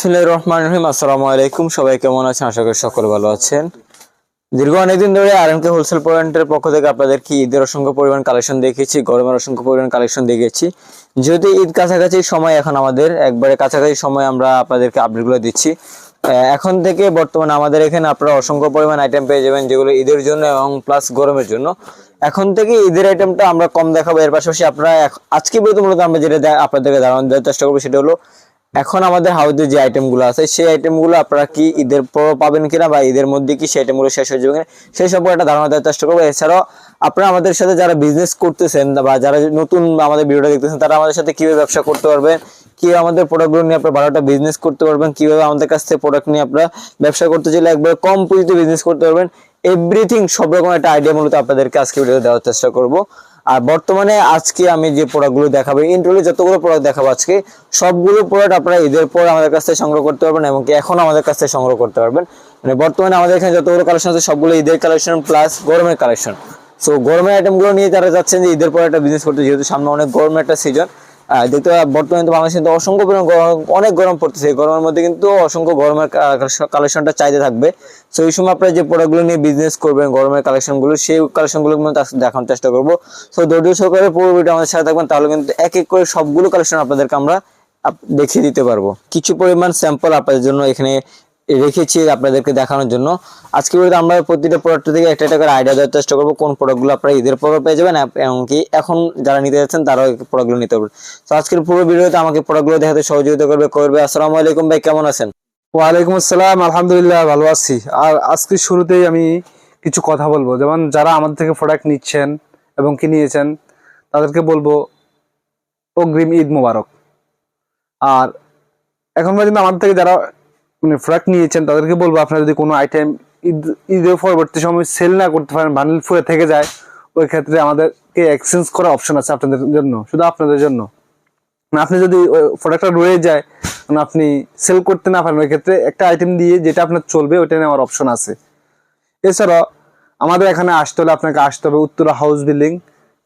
বিসমিল্লাহির রহমান রহিম আসসালামু আলাইকুম। সবাই কেমন আছেন? আশা করি সকলে ভালো আছেন। দীর্ঘ অনেকদিন ধরে আর কে হোলসেল পয়েন্টের পক্ষ থেকে আপনাদের কি ঈদের অসংখ্য পরিমাণ কালেকশন দেখিয়েছি, গরমের অসংখ্য পরিমাণ কালেকশন দেখিয়েছি। যেহেতু ঈদ কাছাকাছি সময় এখন আমাদের, একবারে কাছাকাছি সময় আমরা আপনাদেরকে আপডেটগুলো দিচ্ছি। এখন থেকে বর্তমানে আমাদের এখানে আপনারা অসংখ্য পরিমাণ আইটেম পেয়ে যাবেন, যেগুলো ঈদের জন্য এবং প্লাস গরমের জন্য। এখন থেকে ঈদের আইটেমটা আমরা কম দেখাবো। এর পাশাপাশি আপনারা আজকে বলতে মূলত আমরা যেটা আপনাদেরকে ধারণা দেওয়ার চেষ্টা করব সেটা হলো এখন আমাদের হাউসে যে আইটেমগুলো আছে, সেই আইটেমগুলো আপনারা কি ঈদের পর পাবেন কিনা বা ঈদের মধ্যে কি সেই আইটেমগুলো শেষ হয়ে যাবে কিনা, সেই সম্পর্কে একটা ধারণা দেওয়ার চেষ্টা করব। এছাড়াও আপনারা আমাদের সাথে যারা বিজনেস করতেছেন বা যারা নতুন আমাদের ভিডিওটা দেখতেছেন, তারা আমাদের সাথে কীভাবে ব্যবসা করতে পারবেন, কীভাবে আমাদের প্রোডাক্টগুলো নিয়ে আপনারা ভালোটা বিজনেস করতে পারবেন, কীভাবে আমাদের কাছ থেকে প্রোডাক্ট নিয়ে আপনারা ব্যবসা করতে চাইলে একবার কম পুঁজিতে বিজনেস করতে পারবেন এভরিথিং সব রকম একটা আইডিয়া মূলত আপনাদেরকে আজকে ভিডিও দেওয়ার চেষ্টা করব। আর বর্তমানে আজকে আমি যে প্রোডাক্টগুলো দেখাবো ইন্টারভিউ যতগুলো প্রোডাক্ট দেখাবো আজকে, সবগুলো প্রোডাক্ট আপনারা ঈদের পর আমাদের কাছ থেকে সংগ্রহ করতে পারবেন এবং এখন আমাদের কাছ থেকে সংগ্রহ করতে পারবেন। মানে বর্তমানে আমাদের এখানে যতগুলো কালেকশন আছে, সবগুলো ঈদের কালেকশন প্লাস গরমের কালেকশন সো গরমের আইটেমগুলো নিয়ে তারা যাচ্ছেন যে ঈদের পর একটা বিজনেস করতে, যেহেতু সামনে অনেক গরমের একটা সিজন দেখতে বর্তমানে তো বাংলাদেশে কিন্তু অসংখ্য পরিমাণ অনেক গরম পড়তেছে। এই গরমের মধ্যে কিন্তু অসংখ্য গরমের কালেকশনটা চাইতে থাকবে। সো এই সময় আপনারা যে প্রোডাক্টগুলো নিয়ে বিজনেস করবেন, গরমের কালেকশনগুলো সেই কালেকশনগুলো দেখানোর চেষ্টা করব। সো ধৈর্য সহকারে পুরো ভিডিও আমাদের সাথে থাকবেন, তাহলে কিন্তু এক এক করে সবগুলো কালেকশন আপনাদেরকে আমরা দেখিয়ে দিতে পারব। কিছু পরিমাণ স্যাম্পল আপনাদের জন্য এখানে রেখেছি আপনাদেরকে দেখানোর জন্য। আজকে ভিডিওতে আমরা প্রতিটা প্রোডাক্ট থেকে একটা একটা করে আইডিয়া দেওয়ার চেষ্টা করব, কোন প্রোডাক্টগুলো আপনারা ঈদের পর পেয়ে যাবেন এমনকি এখন যারা নিতে যাচ্ছেন তারাও প্রোডাক্টগুলো নিতে পারবেন। তো আজকের পুরো ভিডিওতে আমাকে প্রোডাক্টগুলো দেখাতে সহযোগিতা করবে করবে। আসসালামু আলাইকুম ভাই, কেমন আছেন? ওয়ালাইকুম আসসালাম, আলহামদুলিল্লাহ ভালো আছি। আর আজকে শুরুতেই আমি কিছু কথা বলব। যেমন যারা আমাদের থেকে প্রোডাক্ট নিচ্ছেন এবং কি নিয়েছেন, তাদেরকে বলব অগ্রিম ঈদ মোবারক। আর এখন পর্যন্ত আমাদের থেকে যারা প্রোডাক্ট নিয়েছেন, তাদেরকে বলব আপনারা যদি কোনো আইটেম ঈদ ঈদের পরবর্তী সময় সেল না করতে পারেন বান্ডেল ফুরে থেকে যায়, ওই ক্ষেত্রে আমাদেরকে এক্সচেঞ্জ করার অপশন আছে আপনাদের জন্য, শুধু আপনাদের জন্য। আপনি যদি প্রোডাক্টটা রয়ে যায় মানে আপনি সেল করতে না পারেন, ওই ক্ষেত্রে একটা আইটেম দিয়ে যেটা আপনার চলবে, ওইটা নেওয়ার অপশন আছে। এছাড়াও, আমাদের এখানে আসতে হলে আপনাকে আসতে হবে উত্তরা হাউস বিল্ডিং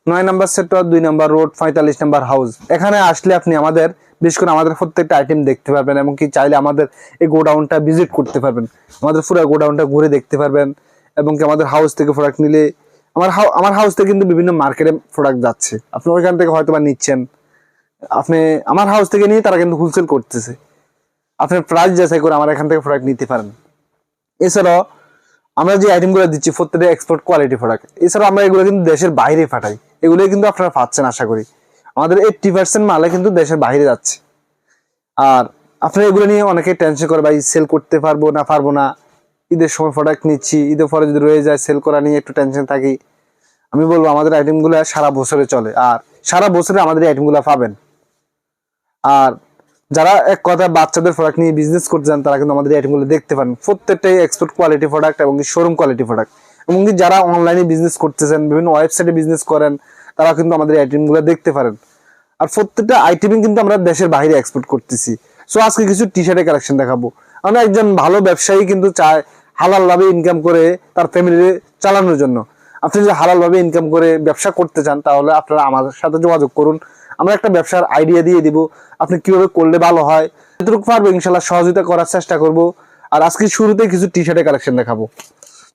নয় নাম্বার সেক্টর দুই নাম্বার রোড পঁয়তাল্লিশ নাম্বার হাউস এখানে আসলে আপনি আমাদের বিশেষ করে আমাদের প্রত্যেকটা আইটেম দেখতে পারবেন এবং কি চাইলে আমাদের এই গোডাউনটা ভিজিট করতে পারবেন। আমাদের পুরো গোডাউনটা ঘুরে দেখতে পারবেন এবং কি আমাদের হাউস থেকে প্রোডাক্ট নিলে আমার আমার হাউস থেকে কিন্তু বিভিন্ন মার্কেটে প্রোডাক্ট যাচ্ছে। আপনি ওইখান থেকে হয়তো বা নিচ্ছেন। আপনি আমার হাউস থেকে নিয়ে তারা কিন্তু হোলসেল করতেছে। আপনি প্রাইস যাচাই করে আমার এখান থেকে প্রোডাক্ট নিতে পারেন। এছাড়াও আমরা যে আইটেমগুলো দিচ্ছি, প্রত্যেকটা এক্সপোর্ট কোয়ালিটি প্রোডাক্ট এছাড়াও আমরা এগুলো কিন্তু দেশের বাইরে পাঠাই। এগুলোই কিন্তু আপনারা পাচ্ছেন আশা করি। আমাদের এইটটি পার্সেন্ট মালে কিন্তু দেশের বাইরে যাচ্ছে। আর আপনারা এগুলো নিয়ে অনেকে টেনশন করে, ভাই সেল করতে পারব না পারব না। ঈদের সময় প্রোডাক্ট নিচ্ছি, ঈদের পরে যদি রয়ে যায় সেল করা নিয়ে একটু টেনশন থাকি। আমি বলব, আমাদের আইটেমগুলো সারা বছরে চলে। আর সারা বছরে আমাদের এই আইটেমগুলো পাবেন। আর যারা এক কথা বাচ্চাদের প্রোডাক্ট নিয়ে বিজনেস করতে চান, তারা কিন্তু আমাদের আইটেমগুলো দেখতে পারেন। প্রত্যেকটাই এক্সপোর্ট কোয়ালিটি প্রোডাক্ট এবং শোরুম কোয়ালিটি প্রোডাক্ট এবং যারা অনলাইনে বিজনেস করতেছেন, বিভিন্ন ওয়েবসাইটে বিজনেস করেন তারা কিন্তু আমাদের আইটেমগুলো দেখতে পারেন। আর প্রত্যেকটা আইটেমই কিন্তু আমরা দেশের বাইরে এক্সপোর্ট করতেছি। সো আজকে কিছু টি শার্টের কালেকশন দেখাবো। আমরা একজন ভালো ব্যবসায়ী কিন্তু চায় হালাল ভাবে ইনকাম করে তার ফ্যামিলি চালানোর জন্য। আপনি যদি হালাল ভাবে ইনকাম করে ব্যবসা করতে চান, তাহলে আপনারা আমাদের সাথে যোগাযোগ করুন। আমরা একটা ব্যবসার আইডিয়া দিয়ে দিব, আপনি কীভাবে করলে ভালো হয়। যতটুকু পারব ইনশাল্লাহ সহযোগিতা করার চেষ্টা করব। আর আজকে শুরুতে কিছু টি শার্টের কালেকশন দেখাবো।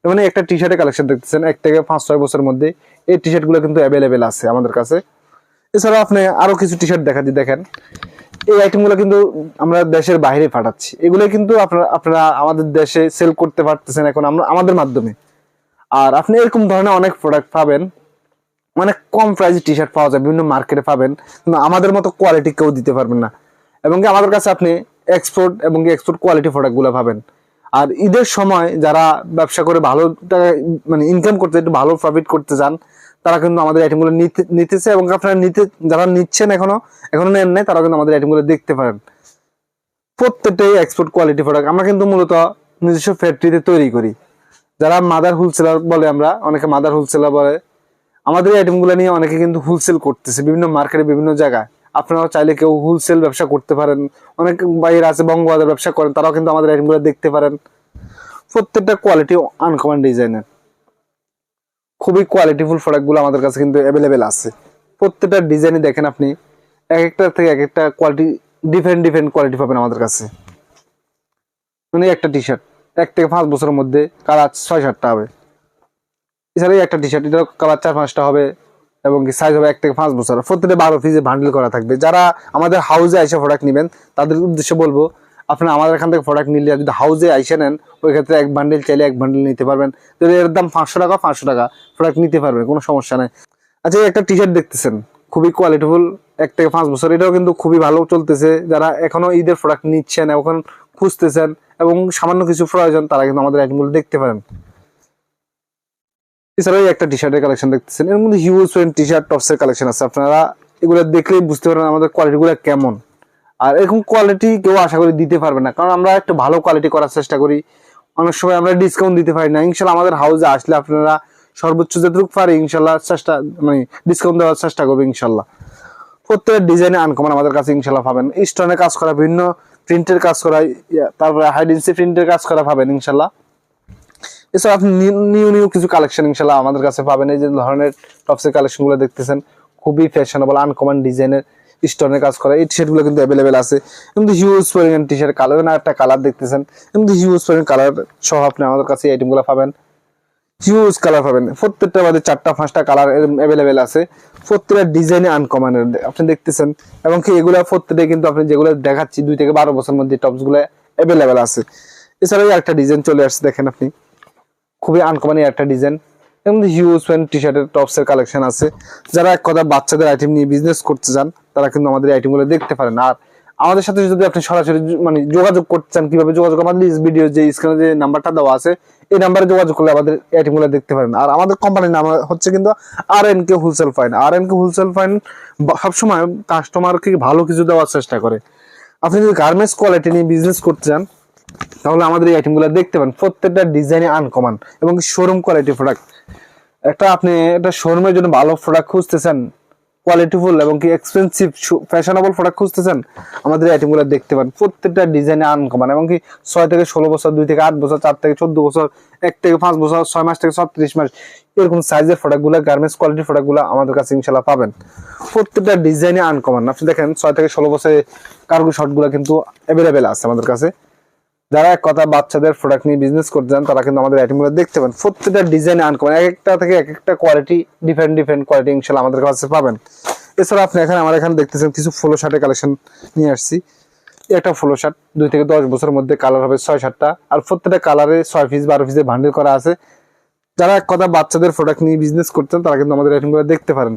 এই একটা টি শার্টের কালেকশন দেখতেছেন, এক থেকে পাঁচ ছয় বছরের মধ্যে। এই টি শার্টগুলো কিন্তু অ্যাভেলেবেল আছে আমাদের কাছে। এছাড়াও আপনি আরও কিছু টি শার্ট দেখা দেখেন। এই আইটেমগুলো কিন্তু আমরা দেশের বাইরে পাঠাচ্ছি। এগুলো কিন্তু আপনারা আপনারা আমাদের দেশে সেল করতে পারতেছেন এখন আমরা, আমাদের মাধ্যমে। আর আপনি এরকম ধরনের অনেক প্রোডাক্ট পাবেন। অনেক কম প্রাইসে টি শার্ট পাওয়া যায়, বিভিন্ন মার্কেটে পাবেন। কিন্তু আমাদের মতো কোয়ালিটি কেউ দিতে পারবেন না। এবং আমাদের কাছে আপনি এক্সপোর্ট এবং এক্সপোর্ট কোয়ালিটি প্রোডাক্টগুলো পাবেন। আর ঈদের সময় যারা ব্যবসা করে ভালো মানে ইনকাম করতে, একটু ভালো প্রফিট করতে চান, তারা কিন্তু আমাদের আইটেমগুলো নিতে, নিতেছে এবং আপনারা নিতে, যারা নিচ্ছেন এখনও এখনও নেন নাই তারা কিন্তু আমাদের আইটেমগুলো দেখতে পারেন। প্রত্যেকটাই এক্সপোর্ট কোয়ালিটি প্রোডাক্ট আমরা কিন্তু মূলত নিজস্ব ফ্যাক্টরিতে তৈরি করি। যারা মাদার হোলসেলার বলে আমরা, অনেকে মাদার হোলসেলার বলে, আমাদের এই আইটেমগুলো নিয়ে অনেকে কিন্তু হোলসেল করতেছে, বিভিন্ন মার্কেটে বিভিন্ন জায়গায়। আপনারাও চাইলে কেউ হোলসেল ব্যবসা করতে পারেন। অনেক বাইরে আছে বঙ্গবাজার ব্যবসা করেন, তারাও কিন্তু আমাদের আইটেমগুলো দেখতে পারেন। প্রত্যেকটা কোয়ালিটি আনকমন ডিজাইনের খুবই কোয়ালিটিফুল প্রোডাক্টগুলো আমাদের কাছে কিন্তু অ্যাভেলেবেল আছে। প্রত্যেকটা ডিজাইনই দেখেন আপনি, এক একটা থেকে এক একটা কোয়ালিটি ডিফারেন্ট ডিফারেন্ট কোয়ালিটি পাবেন আমাদের কাছে। মানে একটা টি শার্ট এক থেকে পাঁচ বছরের মধ্যে কালার ছয় সাতটা হবে। এছাড়া এই একটা টি শার্ট এটা কালার চার পাঁচটা হবে। এবং সাইজ হবে এক থেকে পাঁচ বছর প্রত্যেকটা বারো পিসে বান্ডেল করা থাকবে। যারা আমাদের হাউসে এসে প্রোডাক্ট নেবেন, তাদের উদ্দেশ্যে বলব, আপনারা আমাদের এখান থেকে প্রোডাক্ট নিলে যদি হাউসে এসে নেন, ওই ক্ষেত্রে এক বান্ডেল চাইলে এক বান্ডেল নিতে পারবেন। যদি এর দাম পাঁচশো টাকা পাঁচশো টাকা প্রোডাক্ট নিতে পারবেন, কোনো সমস্যা নেই। আচ্ছা একটা টি শার্ট দেখতেছেন, খুবই কোয়ালিটিফুল এক থেকে পাঁচ বছর, এটাও কিন্তু খুবই ভালো চলতেছে। যারা এখনও ঈদের প্রোডাক্ট নিচ্ছেন, এখন খুঁজতেছেন, এবং সামান্য কিছু প্রয়োজন, তারা কিন্তু আমাদের আইটেমগুলো দেখতে পারেন। এছাড়াও একটা টি শার্টের কালেকশন দেখতেছেন। এর মধ্যে হিউজ টি শার্ট টপসের কালেকশন আছে। আপনারা এগুলো দেখলেই বুঝতে পারবেন আমাদের কোয়ালিটিগুলো কেমন। আর এরকম কোয়ালিটি কেউ আশা করি দিতে পারবে না। কারণ আমরা একটা ভালো কোয়ালিটি করার চেষ্টা করি। অনেক সময় আমরা ডিসকাউন্ট দিতে পারি না। ইনশাল্লাহ আমাদের হাউসে আসলে আপনারা সর্বোচ্চ যতটুকু পারে, ইনশাল্লাহ চেষ্টা মানে ডিসকাউন্ট দেওয়ার চেষ্টা করবে ইনশাল্লাহ। প্রত্যেকের ডিজাইনে আনকমন আমাদের কাছে ইনশাল্লাহ পাবেন। স্টোনের কাজ করা, বিভিন্ন প্রিন্টের কাজ করা তারপরে হাইডেন্সি প্রিন্টের কাজ করা পাবেন ইনশাল্লাহ। এছাড়া আপনি নিউ নিউ কিছু কালেকশন ইনশাল্লাহ আমাদের কাছে পাবেন। এই যে ধরনের টপসের কালেকশনগুলো দেখতেছেন, খুবই ফ্যাশনেবল আনকমন ডিজাইনের স্টোনের কাজ করা। এই টি শার্টগুলো কিন্তু অ্যাভেলেবেল আছে। কিন্তু হিউজ পরিমাণ টি শার্ট কালার না একটা কালার দেখতেছেন। কিন্তু হিউজ পরিমাণ কালার সহ আপনি আমাদের কাছে এই আইটেমগুলো পাবেন। হিউজ কালার পাবেন। প্রত্যেকটা মধ্যে চারটা, পাঁচটা কালার অ্যাভেলেবেল আছে। প্রত্যেকটা ডিজাইনে আনকমন আপনি দেখতেছেন। এবং কি এগুলো প্রত্যেকটা কিন্তু আপনি যেগুলো দেখাচ্ছি, দুই থেকে বারো বছর মধ্যে টপসগুলো অ্যাভেলেবেল আছে। এছাড়াও একটা ডিজাইন চলে আসছে, দেখেন আপনি। খুবই আনকমন একটা ডিজাইন এবং হিউজ প্যান্ট টি শার্টের টপস এর কালেকশন আছে। যারা এক কথা বাচ্চাদের আইটেম নিয়ে বিজনেস করতে চান, তারা কিন্তু আমাদের আইটেমগুলো দেখতে পারেন। আর আমাদের সাথে যদি আপনি সরাসরি মানে যোগাযোগ করতে চান, কীভাবে যোগাযোগ, আমাদের ভিডিও যে স্ক্রিনে যে নাম্বারটা দেওয়া আছে, এই নাম্বারে যোগাযোগ করলে আমাদের আইটেমগুলো দেখতে পারেন। আর আমাদের কোম্পানির নাম হচ্ছে কিন্তু R N K wholesale fine R N K wholesale fine সবসময় কাস্টমারকে ভালো কিছু দেওয়ার চেষ্টা করে। আপনি যদি গার্মেন্টস কোয়ালিটি নিয়ে বিজনেস করতে চান তাহলে আমাদের এই আইটেমগুলো দেখতে পান। প্রত্যেকটা ডিজাইনে আনকমন এবং শোরুম কোয়ালিটি প্রোডাক্ট একটা আপনি একটা শোরুমের জন্য ভালো প্রোডাক্ট খুঁজতেছেন কোয়ালিটিফুল এবং কি এক্সপেন্সিভ ফ্যাশনেবল প্রোডাক্ট খুঁজতেছেন, আমাদের এই আইটেমগুলো দেখতে পান। প্রত্যেকটা ডিজাইনে আনকমন এবং কি ছয় থেকে ষোলো বছর, দুই থেকে আট বছর, চার থেকে চোদ্দ বছর, এক থেকে পাঁচ বছর, ছয় মাস থেকে ছত্রিশ মাস, এরকম সাইজের প্রোডাক্টগুলো গার্মেন্টস কোয়ালিটি প্রোডাক্টগুলো আমাদের কাছে ইনশাল্লাহ পাবেন। প্রত্যেকটা ডিজাইনে আনকমন আপনি দেখেন, ছয় থেকে ষোলো বছরের কার্গো শর্টগুলো কিন্তু অ্যাভেলেবেল আছে আমাদের কাছে। যারা এক কথা বাচ্চাদের প্রোডাক্ট নিয়ে বিজনেস করতে চান, তারা কিন্তু আমাদের আইটেমগুলো দেখতে পান প্রত্যেকটা ডিজাইন আনকমন এক একটা থেকে এক একটা কোয়ালিটি ডিফারেন্ট ডিফারেন্ট কোয়ালিটি ইনশাল্লাহ আমাদের কাছে পাবেন। এছাড়া আপনি এখানে আমার এখানে দেখতেছেন কিছু ফলো শার্টের কালেকশন নিয়ে আসছি। একটা ফলো শার্ট দুই থেকে দশ বছরের মধ্যে কালার হবে ছয় সাতটা। আর প্রত্যেকটা কালারে ছয় পিস বারো পিসে ভান্ডেল করা আছে। যারা এক কথা বাচ্চাদের প্রোডাক্ট নিয়ে বিজনেস করতেন তারা কিন্তু আমাদের আইটেমগুলো দেখতে পারেন।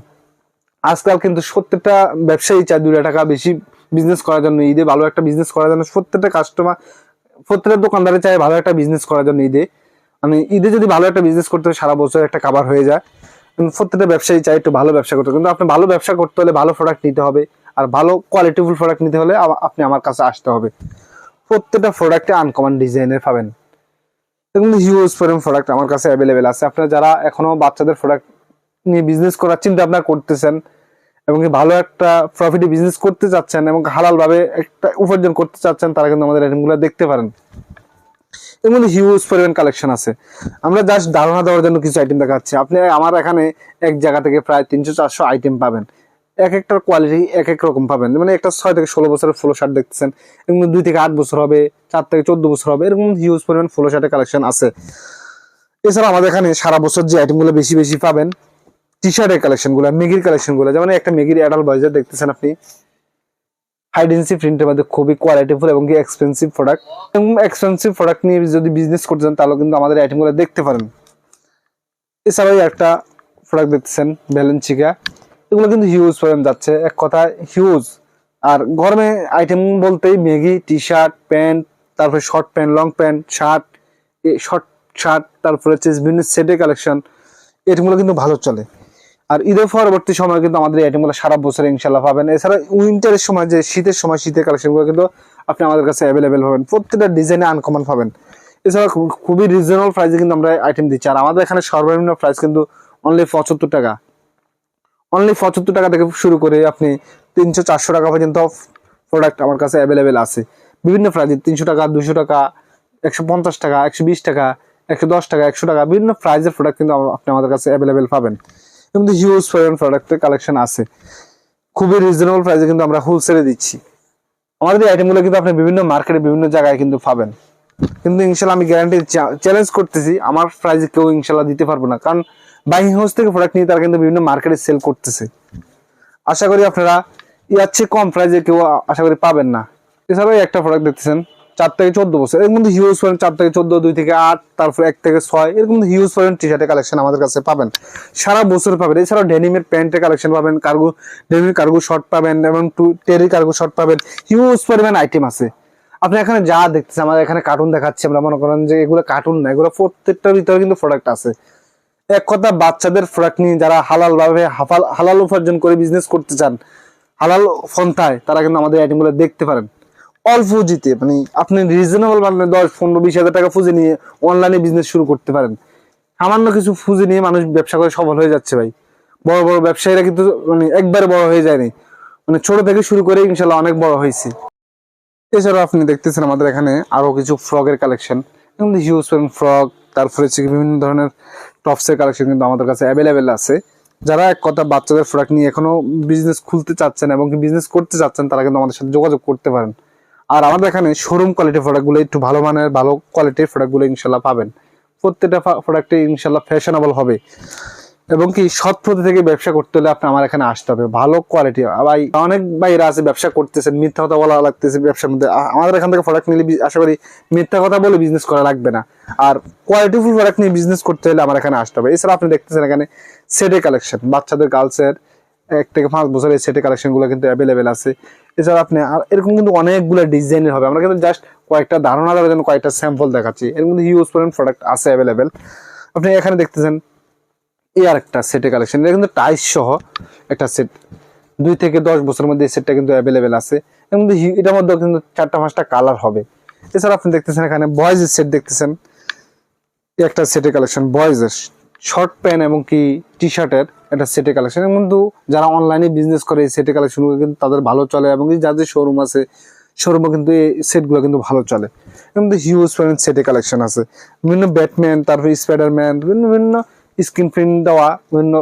আজকাল কিন্তু প্রত্যেকটা ব্যবসায়ী চায় দুই টাকা বেশি বিজনেস করার জন্য, ঈদে ভালো একটা বিজনেস করার জন্য। প্রত্যেকটা কাস্টমার প্রত্যেকটা দোকানদারে চায় ভালো একটা বিজনেস করার জন্য ঈদে। মানে ঈদে যদি ভালো একটা বিজনেস করতে হয়, সারা বছর একটা কাবার হয়ে যায়। কিন্তু প্রত্যেকটা ব্যবসায়ী চায় একটু ভালো ব্যবসা করতে। কিন্তু আপনি ভালো ব্যবসা করতে হলে ভালো প্রোডাক্ট নিতে হবে আর ভালো কোয়ালিটিফুল প্রোডাক্ট নিতে হলে আপনি আমার কাছে আসতে হবে। প্রত্যেকটা প্রোডাক্টে আনকমন ডিজাইনের পাবেন। এগুলো হিউজ পরিমাণ প্রোডাক্ট আমার কাছে অ্যাভেলেবেল আছে। আপনারা যারা এখনও বাচ্চাদের প্রোডাক্ট নিয়ে বিজনেস করার চিন্তা ভাবনা করতেছেন এবং ভালো একটা প্রফিটে বিজনেস করতে চাচ্ছেন এবং হালালভাবে একটা উপার্জন করতে চাচ্ছেন, তারা কিন্তু আমাদের আইটেমগুলো দেখতে পারেন। এর মধ্যে হিউজ পরিমাণ কালেকশন আছে। আমরা জাস্ট ধারণা দেওয়ার জন্য কিছু আইটেম দেখাচ্ছি। আপনি আমার এখানে এক জায়গা থেকে প্রায় তিনশো চারশো আইটেম পাবেন। এক একটার কোয়ালিটি এক এক রকম পাবেন। মানে একটা ছয় থেকে ষোলো বছরের ফুলো শার্ট দেখতেছেন এরকম দুই থেকে আট বছর হবে, চার থেকে চোদ্দ বছর হবে, এরকম হিউজ পরিমাণ ফুলো শার্টের কালেকশন আছে। এছাড়া আমাদের এখানে সারা বছর যে আইটেমগুলো বেশি বেশি পাবেন টি শার্টের কালেকশনগুলো মেগির কালেকশনগুলো যেমন একটা মেগির অ্যাডাল বয়জার দেখতেছেন আপনি। হাইডেন্সি প্রিন্টের মধ্যে খুবই কোয়ালিটিফুল এবং কি এক্সপেন্সিভ প্রোডাক্ট এবং এক্সপেন্সিভ প্রোডাক্ট নিয়ে যদি বিজনেস করতে চান, তাহলে কিন্তু আমাদের আইটেমগুলো দেখতে পারেন। এছাড়াও একটা প্রোডাক্ট দেখতেছেন ব্যালেন্সিকা এগুলো কিন্তু হিউজ পরিমাণ যাচ্ছে। এক কথায় হিউজ আর গরমে আইটেম বলতেই ম্যাগি টি শার্ট প্যান্ট তারপরে short pant long pant shirt short shirt তারপরে হচ্ছে বিভিন্ন সেটের কালেকশন এগুলো কিন্তু ভালো চলে। আর ঈদের পরবর্তী সময় কিন্তু আমাদের এই আইটেমগুলো সারা বছর ইনশাল্লাহ পাবেন। এছাড়া উইন্টারের সময় যে শীতের সময়, শীতের কালেকশনগুলো কিন্তু আপনি আমাদের কাছে অ্যাভেলেবেল পাবেন। প্রত্যেকটা ডিজাইনে আনকমন পাবেন। এছাড়া খুবই রিজনেবল প্রাইসে কিন্তু আমরা আইটেম দিচ্ছি। আর আমাদের এখানে সর্বনিম্ন প্রাইস কিন্তু অনলি পঁচাত্তর টাকা। অনলি পঁচাত্তর টাকা থেকে শুরু করে আপনি তিনশো, চারশো টাকা পর্যন্ত প্রোডাক্ট আমার কাছে অ্যাভেলেবেল আছে। বিভিন্ন প্রাইজে তিনশো টাকা, দুশো টাকা, একশো পঞ্চাশ টাকা, একশো বিশ টাকা, একশো দশ টাকা, একশো টাকা, বিভিন্ন প্রাইজের প্রোডাক্ট কিন্তু আপনি আমাদের কাছে অ্যাভেলেবেল পাবেন। কিন্তু হিউজ পরিমাণ প্রোডাক্টের কালেকশন আছে। খুবই রিজনেবল প্রাইসে কিন্তু আমরা হোলসেলে দিচ্ছি। আমাদের এই আইটেমগুলো কিন্তু আপনি বিভিন্ন মার্কেটে বিভিন্ন জায়গায় কিন্তু পাবেন। কিন্তু ইনশাল্লাহ আমি গ্যারান্টি চ্যালেঞ্জ করতেছি, আমার প্রাইজে কেউ ইনশাল্লাহ দিতে পারব না। কারণ বাইং হাউস থেকে প্রোডাক্ট নিয়ে তারা কিন্তু বিভিন্ন মার্কেটে সেল করতেছে। আশা করি আপনারা ইয়ার চেয়ে কম প্রাইজে কেউ আশা করি পাবেন না। এছাড়াও একটা প্রোডাক্ট দেখতেছেন চার থেকে চোদ্দ বছর। এর মধ্যে হিউজ পয়েন্ট চার থেকে চোদ্দ, দুই থেকে আট, তারপর এক থেকে ছয় এরকম হিউজ পয়েন্ট টি শার্টের কালেকশন আমাদের কাছে পাবেন। সারা বছর পাবেন। এছাড়াও ডেনিমের প্যান্টের কালেকশন পাবেন কার্গো ডেনিমের কার্গো শর্ট পাবেন এবং টু টেরি কার্গো শর্ট পাবেন। হিউজ পরিমাণ আইটেম আছে। আপনি এখানে যা দেখতেছেন, আমাদের এখানে কার্টুন দেখাচ্ছি, আমরা মনে করেন যে এগুলো কার্টুন না, এগুলো প্রত্যেকটার ভিতরে কিন্তু প্রোডাক্ট আছে। এক কথা, বাচ্চাদের প্রোডাক্ট নিয়ে যারা হালাল ভাবে হালাল উপার্জন করে বিজনেস করতে চান, হালাল ফন্থায় তারা কিন্তু আমাদের আইটেমগুলো দেখতে পারেন। অল্প পুঁজিতে মানে আপনি রিজনেবল মানে দশ, পনেরো, বিশ হাজার টাকা পুঁজি নিয়ে অনলাইনে বিজনেস শুরু করতে পারেন। সামান্য কিছু পুঁজি নিয়ে মানুষ ব্যবসা করে সফল হয়ে যাচ্ছে ভাই। বড় বড় ব্যবসায়ীরা কিন্তু মানে একবারে বড় হয়ে যায়নি মানে ছোট থেকে শুরু করে ইনশাল্লাহ অনেক বড় হয়েছে। এছাড়াও আপনি দেখতেছেন আমাদের এখানে আরও কিছু ফ্রকের কালেকশন হিউজ ফ্রক তারপরে হচ্ছে বিভিন্ন ধরনের টপসের কালেকশন কিন্তু আমাদের কাছে অ্যাভেলেবেল আছে। যারা এক কথা বাচ্চাদের প্রোডাক্ট নিয়ে এখনও বিজনেস খুলতে চাচ্ছেন এবং বিজনেস করতে চাচ্ছেন, তারা কিন্তু আমাদের সাথে যোগাযোগ করতে পারেন। আর আমাদের এখানে শোরুম কোয়ালিটির প্রোডাক্টগুলো একটু ভালো মানের, ভালো কোয়ালিটির প্রোডাক্টগুলো ইনশাল্লাহ পাবেন। প্রত্যেকটা প্রোডাক্টে ইনশাল্লাহ ফ্যাশনেবল হবে। এবং কি, সৎ পথে থেকে ব্যবসা করতে হলে আপনি আমার এখানে আসতে হবে। ভালো কোয়ালিটি ভাই অনেক ভাইরা আছে ব্যবসা করতেছেন, মিথ্যা কথা বলা লাগতেছে ব্যবসার মধ্যে। আমাদের এখান থেকে প্রোডাক্ট নিলে আশা করি মিথ্যা কথা বলে বিজনেস করা লাগবে না। আর কোয়ালিটিফুল প্রোডাক্ট নিয়ে বিজনেস করতে হলে আমার এখানে আসতে হবে। এছাড়া আপনি দেখতেছেন এখানে সেটে কালেকশন বাচ্চাদের গার্লসের এক থেকে পাঁচ বছরের সেটে কালেকশনগুলো কিন্তু অ্যাভেলেবেল আছে। এছাড়া আপনি আর এরকম কিন্তু অনেকগুলো ডিজাইনের হবে। আমরা কিন্তু জাস্ট কয়েকটা ধারণা দেওয়ার জন্য কয়েকটা স্যাম্পল দেখাচ্ছি। এর মধ্যে হিউজ পরিমাণ প্রোডাক্ট আছে অ্যাভেলেবেল আপনি এখানে দেখতেছেন এই আর একটা সেটের কালেকশন এটা কিন্তু টাইস সহ একটা সেট দুই থেকে দশ বছরের মধ্যে এই সেটটা কিন্তু অ্যাভেলেবেল আছে। এর মধ্যে এটার মধ্যে কিন্তু চারটা পাঁচটা কালার হবে। এছাড়া আপনি দেখতেছেন এখানে বয়েজের সেট দেখতেছেন। একটা সেটের কালেকশন বয়েজের শর্ট প্যান্ট এবং কি টি শার্টের একটা সেটের কালেকশন কিন্তু যারা অনলাইনে বিজনেস করে, এই সেটের কালেকশনগুলো কিন্তু তাদের ভালো চলে এবং যাদের শোরুম আছে শোরুমে কিন্তু এই সেটগুলো কিন্তু ভালো চলে। মধ্যে হিউজ পরিমাণ সেটের কালেকশন আছে। বিভিন্ন ব্যাটম্যান তারপরে স্পাইডারম্যান বিভিন্ন বিভিন্ন স্ক্রিন প্রিন্ট দেওয়া বিভিন্ন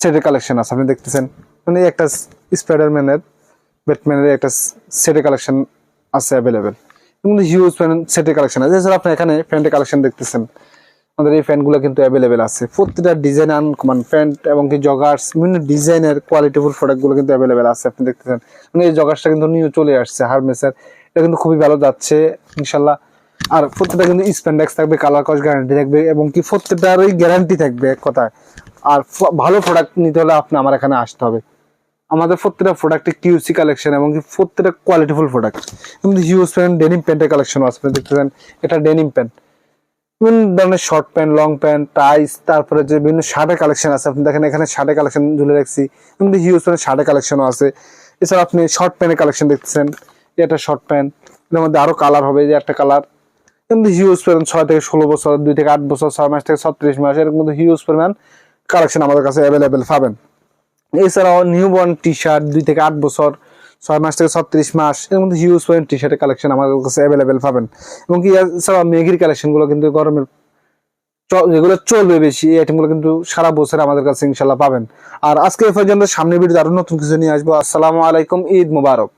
সেটের কালেকশন আছে। আপনি দেখতেছেন মানে একটা স্পাইডারম্যানের ব্যাটম্যানের একটা সেটের কালেকশন আছে অ্যাভেলেবেল কিন্তু হিউজ সেটের কালেকশন আছে। এছাড়া আপনি এখানে প্যান্টের কালেকশন দেখতেছেন। আমাদের এই ফ্যানগুলো কিন্তু অ্যাভেলেবেল আছে। প্রত্যেকটা ডিজাইন আনকমান প্যান্ট এবং কি জগার্স বিভিন্ন ডিজাইনের কোয়ালিটিফুল প্রোডাক্টগুলো কিন্তু অ্যাভেলেবেল আছে, আপনি দেখতেছেন মানে এই জগার্সটা কিন্তু নিউ চলে আসছে হারমেসের এটা কিন্তু খুবই ভালো যাচ্ছে ইনশাল্লাহ আর প্রত্যেকটা কিন্তু স্প্যান্ডেক্স থাকবে কালার কস গ্যারান্টি থাকবে এবং কি প্রত্যেকটারই গ্যারান্টি থাকবে এক কথায়। আর ভালো প্রোডাক্ট নিতে হলে আপনি, আমার এখানে আসতে হবে। আমাদের প্রত্যেকটা প্রোডাক্টে কিউসি কালেকশন এবং কি প্রত্যেকটা কোয়ালিটিফুল প্রোডাক্ট কিন্তু হিউজ প্যান্ট ডেনিম প্যান্টের কালেকশন আছে, আপনি দেখতেছেন এটা ডেনিম প্যান্ট বিভিন্ন ধরনের short pant long pant ties তারপরে যে বিভিন্ন শার্টের কালেকশন আছে, আপনি দেখেন এখানে শার্টের কালেকশন ঝুলে রাখছি হিউজ প্যান্ট শার্টের কালেকশনও আছে। এছাড়া আপনি শর্ট প্যান্টের কালেকশন দেখতেছেন এটা শর্ট প্যান্ট এর মধ্যে আরও কালার হবে যে একটা কালার কিন্তু হিউজ পরিমাণ ছয় থেকে ষোলো বছর, দুই থেকে আট বছর, ছয় মাস থেকে ছত্রিশ মাস, এরকম কিন্তু হিউজ পরিমাণ কালেকশন আমাদের কাছে অ্যাভেলেবেল পাবেন। এছাড়াও নিউ বর্ন টি শার্ট দুই থেকে আট বছর ছয় মাস থেকে ছত্রিশ মাস, এর মধ্যে হিউজ পয়েন্ট টি শার্টের কালেকশন আমাদের কাছে অ্যাভেলেবেল পাবেন। এবং কি এছাড়াও মেঘির কালেকশনগুলো কিন্তু গরমের যেগুলো চলবে বেশি, এই আইটেমগুলো কিন্তু সারা বছর আমাদের কাছে ইনশাল্লাহ পাবেন। আর আজকে এ পর্যন্ত সামনে ভিডিও আরও নতুন কিছু নিয়ে আসব। আসসালামু আলাইকুম, ঈদ মুবারক।